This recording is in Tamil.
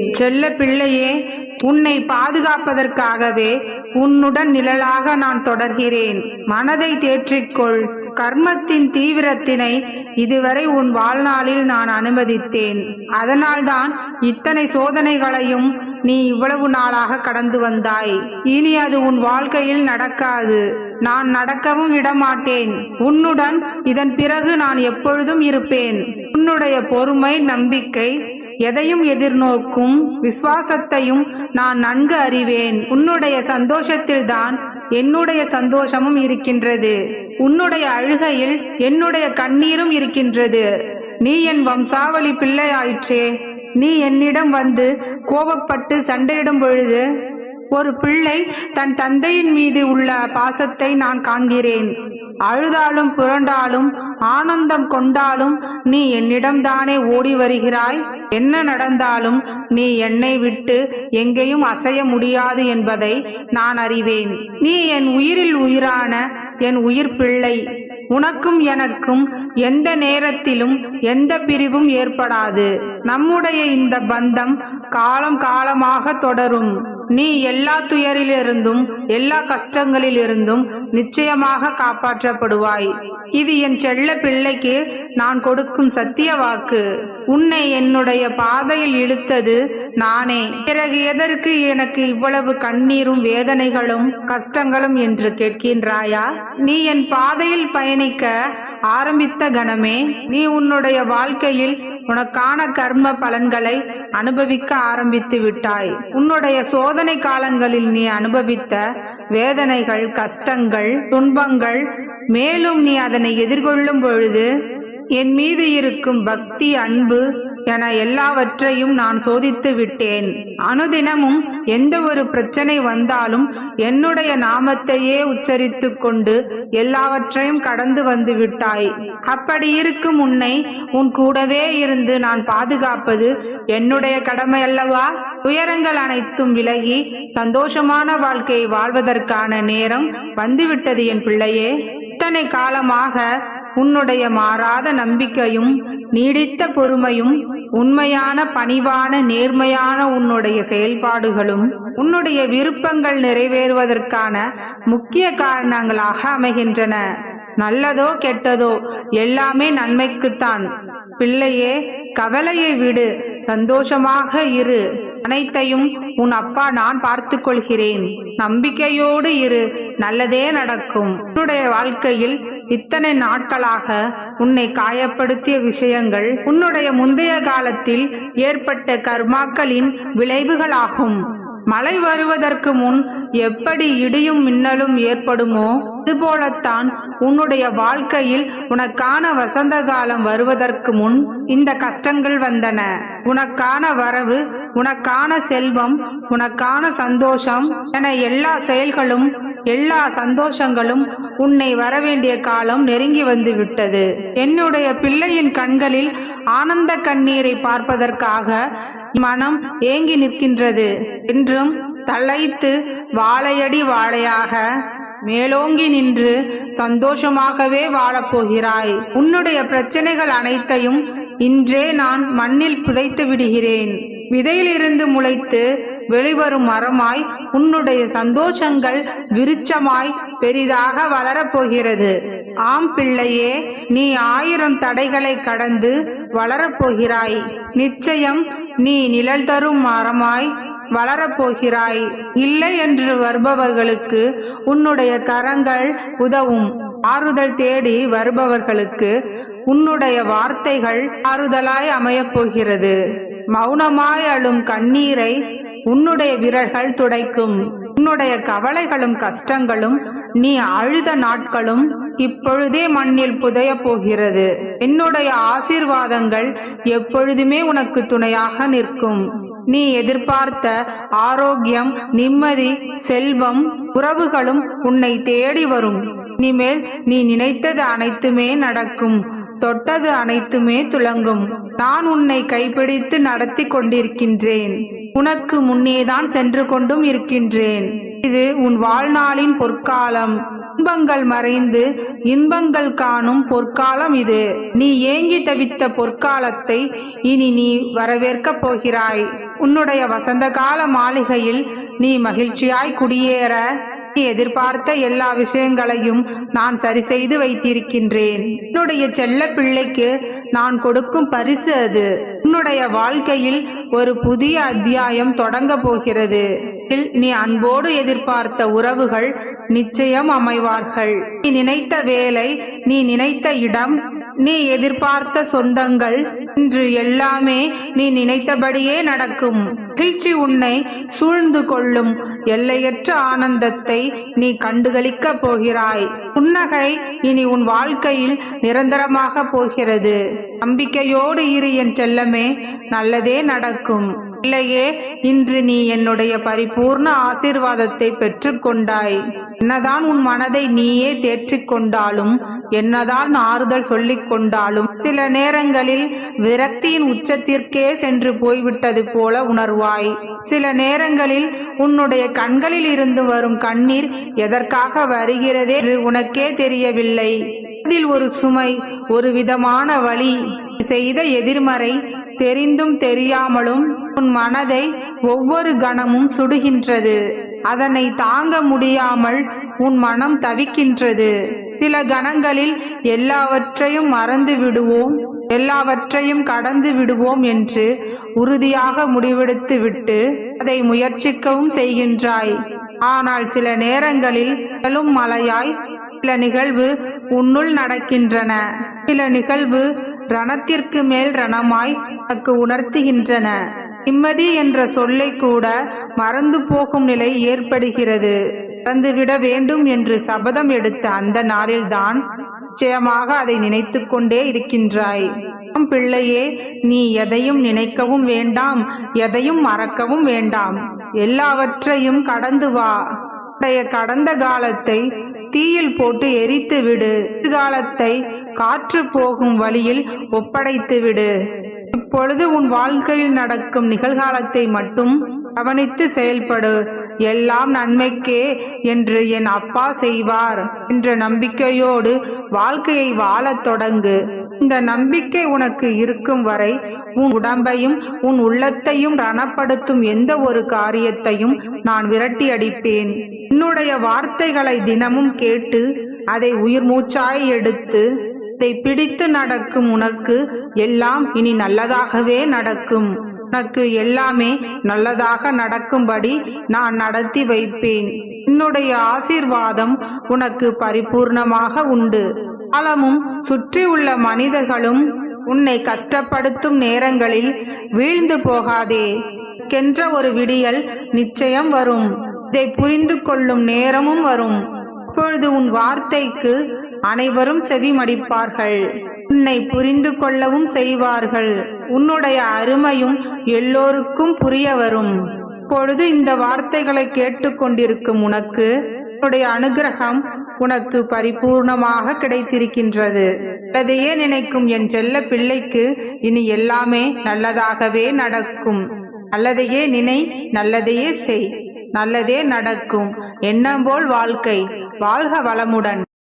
செல்ல பிள்ளையே உன்னை பாதுகாப்பதற்காகவே உன்னுடன் நிழலாக நான் தொடர்கிறேன். மனதை தேற்றிக்கொள். கர்மத்தின் தீவிரத்தினை இதுவரை உன் வாழ்நாளில் நான் அனுமதித்தேன். அதனால்தான் இத்தனை சோதனைகளையும் நீ இவ்வளவு நாளாக கடந்து வந்தாய். இனி அது உன் வாழ்க்கையில் நடக்காது. நான் நடக்கவும் விடமாட்டேன் உன்னுடன் இதன் பிறகு நான் எப்பொழுதும் இருப்பேன். உன்னுடைய பொறுமை நம்பிக்கை எதையும் எதிர்நோக்கும் விசுவாசத்தையும் நான் நன்கு அறிவேன். உன்னுடைய சந்தோஷத்தில்தான் என்னுடைய சந்தோஷமும் இருக்கின்றது. உன்னுடைய அழுகையில் என்னுடைய கண்ணீரும் இருக்கின்றது. நீ என் வம்சாவளி பிள்ளையாயிற்றே. நீ என்னிடம் வந்து கோபப்பட்டு சண்டையிடும் பொழுது ஒரு பிள்ளை தன் தந்தையின் மீது உள்ள பாசத்தை நான் காண்கிறேன். அழுதாலும் புரண்டாலும் ஆனந்தம் கொண்டாலும் நீ என்னிடம்தானே ஓடி வருகிறாய்? என்ன நடந்தாலும் நீ என்னை விட்டு எங்கேயும் அசைய முடியாது என்பதை நான் அறிவேன். நீ என் உயிரில் உயிரான என் உயிர் பிள்ளை. உனக்கும் எனக்கும் எந்த நேரத்திலும் எந்த பிரிவும் ஏற்படாது. நம்முடைய இந்த பந்தம் காலம் காலமாக தொடரும். நீ எல்லா துயரிலிருந்தும் எல்லா கஷ்டங்களிலிருந்தும் நிச்சயமாக காப்பாற்றப்படுவாய். இது என் செல்ல பிள்ளைக்கு நான் கொடுக்கும் சத்திய வாக்கு. உன்னை என்னுடைய பாதையில் இழுத்தது நானே. பிறகு எதற்கு எனக்கு இவ்வளவு கண்ணீரும் வேதனைகளும் கஷ்டங்களும் என்று கேட்கின்றாயா? நீ என் பாதையில் பயணிக்க ஆரம்பித்த கணமே நீ உன்னுடைய வாழ்க்கையில் உனக்கான கர்ம பலன்களை அனுபவிக்க ஆரம்பித்து விட்டாய். உன்னுடைய சோதனை காலங்களில் நீ அனுபவித்த வேதனைகள் கஷ்டங்கள் துன்பங்கள் மேலும் நீ அதனை எதிர்கொள்ளும் பொழுது என் மீது இருக்கும் பக்தி அன்பு என எல்லாவற்றையும் நான் சோதித்து விட்டேன். அனுதினமும் எந்த ஒரு பிரச்சனை வந்தாலும் என்னுடைய நாமத்தையே உச்சரித்து கொண்டு எல்லாவற்றையும் கடந்து வந்து விட்டாய். அப்படி இருக்கும் உன்னை உன் கூடவே இருந்து நான் பாதுகாப்பது என்னுடைய கடமை அல்லவா? துயரங்கள் அனைத்தும் விலகி சந்தோஷமான வாழ்க்கையை வாழ்வதற்கான நேரம் வந்துவிட்டது என் பிள்ளையே. இத்தனை காலமாக உன்னுடைய மாறாத நம்பிக்கையும் நீடித்த பொறுமையும் உண்மையான பணிவான நேர்மையான உன்னுடைய செயல்பாடுகளும் உன்னுடைய விருப்பங்கள் நிறைவேறுவதற்கான முக்கிய காரணங்களாக அமைகின்றன. நல்லதோ கெட்டதோ எல்லாமே நன்மைக்குத்தான். பிள்ளையே கவலையை விடு. சந்தோஷமாக இரு. அனைத்தையும் உன் அப்பா நான் பார்த்து கொள்கிறேன் நம்பிக்கையோடு இரு. நல்லதே நடக்கும். உன்னுடைய வாழ்க்கையில் இத்தனை நாட்களாக உன்னை காயப்படுத்திய விஷயங்கள் உன்னுடைய முந்தைய காலத்தில் ஏற்பட்ட கர்மாக்களின் விளைவுகளாகும். மழை வருவதற்கு முன் எப்படி இடியும் மின்னலும் ஏற்படுமோ இதுபோலத்தான் உன்னுடைய வாழ்க்கையில் உனக்கான வசந்த காலம் வருவதற்கு முன் இந்த கஷ்டங்கள் வந்தன. உனக்கான வரவு உனக்கான செல்வம் உனக்கான சந்தோஷம் என எல்லா செயல்களும் எல்லா சந்தோஷங்களும் உன்னை வரவேண்டிய காலம் நெருங்கி வந்து விட்டது என்னுடைய பிள்ளையின் கண்களில் ஆனந்த கண்ணீரை பார்ப்பதற்காக மனம் ஏங்கி நிற்கின்றது. என்றும் தலைத்து வாழையடி வாழையாக மேலோங்கி நின்று சந்தோஷமாகவே வாழப்போகிறாய். உன்னுடைய பிரச்சனைகள் அனைத்தையும் இன்றே நான் மண்ணில் புதைத்து விடுகிறேன். விதையிலிருந்து முளைத்து வெளிவரும் மரமாய் உன்னுடைய சந்தோஷங்கள் விருட்சமாய் பெரிதாக வளரப்போகிறது. ஆம் பிள்ளையே நீ ஆயிரம் தடைகளை கடந்து வளரப்போகிறாய். நிச்சயம் நீ நிழல் தரும் மரமாய் வளரப்போகிறாய். இல்லை என்று வருபவர்களுக்கு உன்னுடைய கரங்கள் உதவும். ஆறுதல் தேடி வருபவர்களுக்கு உன்னுடைய வார்த்தைகள் ஆறுதலாய் அமையப் போகிறது மௌனமாய் அழும் கண்ணீரை உன்னுடைய விரல்கள் துடைக்கும். உன்னுடைய கவலைகளும் கஷ்டங்களும் நீ அழுத நாட்களும் இப்பொழுதே மண்ணில் புதைய போகிறது. என்னுடைய ஆசீர்வாதங்கள் எப்பொழுதுமே உனக்கு துணையாக நிற்கும். நீ எதிர்பார்த்த ஆரோக்கியம் நிம்மதி செல்வம் உறவுகளும் உன்னை தேடி வரும். இனிமேல் நீ நினைத்தது அனைத்துமே நடக்கும். தொட்டது அனைத்துமே துலங்கும் நான் உன்னை கைப்பிடித்து நடத்தி கொண்டிருக்கின்றேன். உனக்கு முன்னேதான் சென்று கொண்டும் இருக்கின்றேன். இது உன் வாழ்நாளின் பொற்காலம். துன்பங்கள் மறைந்து இன்பங்கள் காணும் பொற்காலம் இது. நீ ஏங்கி தவித்த பொற்காலத்தை இனி நீ வரவேற்கப் போகிறாய். உன்னுடைய வசந்த கால மாளிகையில் நீ மகிழ்ச்சியாய் குடியேற. நீ எதிர்பார்த்த எல்லா விஷயங்களையும் நான் சரி செய்து வைத்திருக்கின்றேன். என்னுடைய செல்ல பிள்ளைக்கு நான் கொடுக்கும் பரிசு அது. உன்னுடைய வாழ்க்கையில் ஒரு புதிய அத்தியாயம் தொடங்க போகிறது. நீ அன்போடு எதிர்பார்த்த உறவுகள் நிச்சயம் அமைவார்கள். நீ நினைத்த வேலை நீ நினைத்த இடம் நீ எதிர்பார்த்த சொந்தங்கள் இன்று எல்லாமே நீ நினைத்தபடியே நடக்கும். மகிழ்ச்சி உன்னை சூழ்ந்து கொள்ளும் எல்லையற்ற ஆனந்தத்தை நீ கண்டுகளிக்க போகிறாய். புன்னகை இனி உன் வாழ்க்கையில் நிரந்தரமாக போகிறது. நம்பிக்கையோடு இரு என் செல்லமே நல்லதே நடக்கும். இல்லையே இன்று நீ என்னுடைய பரிபூர்ண ஆசீர்வாதத்தை பெற்றுக்கொண்டாய் என்னதான் உன் மனதை நீயே தேற்றிக் கொண்டாலும் என்னதான் ஆறுதல் சொல்லிக் கொண்டாலும் சில நேரங்களில் விரக்தியின் உச்சத்திற்கே சென்று போய்விட்டது போல உணர்வாய். சில நேரங்களில் உன்னுடைய கண்களில் இருந்து வரும் கண்ணீர் எதற்காக வருகிறதே உனக்கே தெரியவில்லை. அதில் ஒரு சுமை ஒரு விதமான வழி. செய்த எதிர்மறை தெரிந்தும் தெரியாமலும் உன் மனதை ஒவ்வொரு கணமும் சுடுகின்றது. அதனை தாங்க முடியாமல் உன் மனம் தவிக்கின்றது. சில கணங்களில் எல்லாவற்றையும் மறந்து விடுவோம் எல்லாவற்றையும் கடந்து விடுவோம் என்று உறுதியாக முடிவெடுத்து விட்டு அதை முயற்சிக்கவும் செய்கின்றாய். ஆனால் சில நேரங்களில் எழும் மலையாய் சில நிகழ்வு உன்னுள் நடக்கின்றன. சில நிகழ்வு ரணத்திற்கு மேல் ரணமாய் உனக்கு உணர்த்துகின்றன. நிம்மதி என்ற சொல்லை கூட மறந்து போகும் நிலை ஏற்படுகிறது. மறந்துவிட வேண்டும் என்று சபதம் எடுத்த அந்த நாளில்தான் நிச்சயமாக அதை நினைத்து கொண்டே இருக்கின்றாய். பிள்ளையே நீ எதையும் நினைக்கவும் வேண்டாம் எதையும் மறக்கவும் வேண்டாம். எல்லாவற்றையும் கடந்து வா. கடந்த காலத்தை தீயில் போட்டு எரித்து விடு காலத்தை காற்று போகும் வழியில் ஒப்படைத்து விடு இப்பொழுது உன் வாழ்க்கையில் நடக்கும் நிகழ்காலத்தை மட்டும் கவனித்து செயல்படு. எல்லாம் நன்மைக்கே என்று என் அப்பா செய்வார் என்ற நம்பிக்கையோடு வாழ்க்கையை வாழத் தொடங்கு. இந்த நம்பிக்கை உனக்கு இருக்கும் வரை உன் உடம்பையும் உன் உள்ளத்தையும் ரணப்படுத்தும் எந்த ஒரு காரியத்தையும் நான் விரட்டி அடிப்பேன். என்னுடைய வார்த்தைகளை தினமும் கேட்டு அதை உயிர் மூச்சாய் எடுத்து இதை பிடித்து நடக்கும் உனக்கு எல்லாம் இனி நல்லதாகவே நடக்கும். உனக்கு எல்லாமே நல்லதாக நடக்கும்படி நான் நடத்தி வைப்பேன். என்னுடைய ஆசீர்வாதம் உனக்கு பரிபூர்ணமாக உண்டு. காலமும் சுற்றி உள்ள மனிதர்களும் உன்னை கஷ்டப்படுத்தும் நேரங்களில் வீழ்ந்து போகாதே. கென்ற ஒரு விடியல் நிச்சயம் வரும். இதை புரிந்து கொள்ளும் நேரமும் வரும். அப்பொழுது உன் வார்த்தைக்கு அனைவரும் செவிமடிப்பார்கள். உன்னை புரிந்து கொள்ளவும் செய்வார்கள். உன்னுடைய அருமையும் எல்லோருக்கும் புரிய வரும் இப்பொழுது இந்த வார்த்தைகளை கேட்டுக்கொண்டிருக்கும் உனக்கு உன்னுடைய அனுகிரகம் உனக்கு பரிபூர்ணமாக கிடைத்திருக்கின்றது. நல்லதையே நினைக்கும் என் செல்ல பிள்ளைக்கு இனி எல்லாமே நல்லதாகவே நடக்கும். நல்லதையே நினை நல்லதையே செய். நல்லதே நடக்கும். எண்ணம் போல் வாழ்க்கை. வாழ்க வளமுடன்.